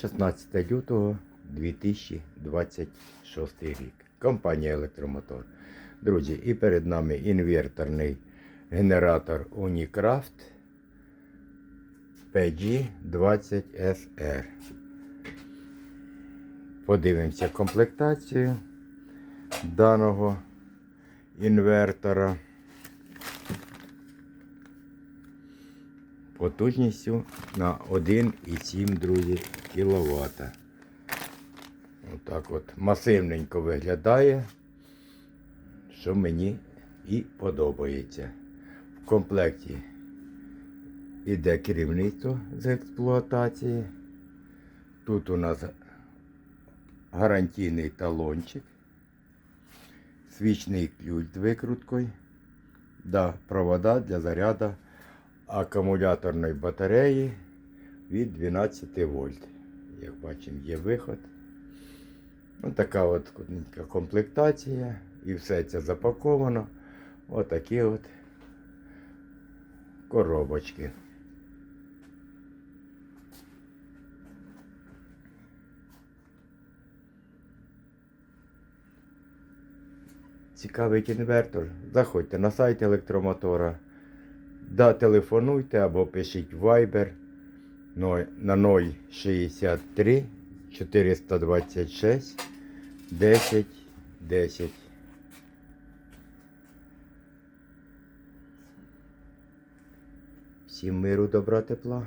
16 лютого 2026 рік. Компанія Електромотор. Друзі, і перед нами інверторний генератор Unicraft PG20SR. Подивимося комплектацію даного інвертора. Потужністю на 1,7 друзі кВт. Отак от масивненько виглядає, що мені і подобається. В комплекті іде керівництво з експлуатації. Тут у нас гарантійний талончик, свічний ключ з викруткою, да, провода для заряду акумуляторної батареї від 12 вольт. Як бачимо, є виход. Ось така от комплектація. І все це запаковано. Отакі от коробочки. Цікавий інвертор. Заходьте на сайт електромотора. Да, телефонуйте або пишіть Viber на 063 426 10 10. Всім миру, добра, тепла.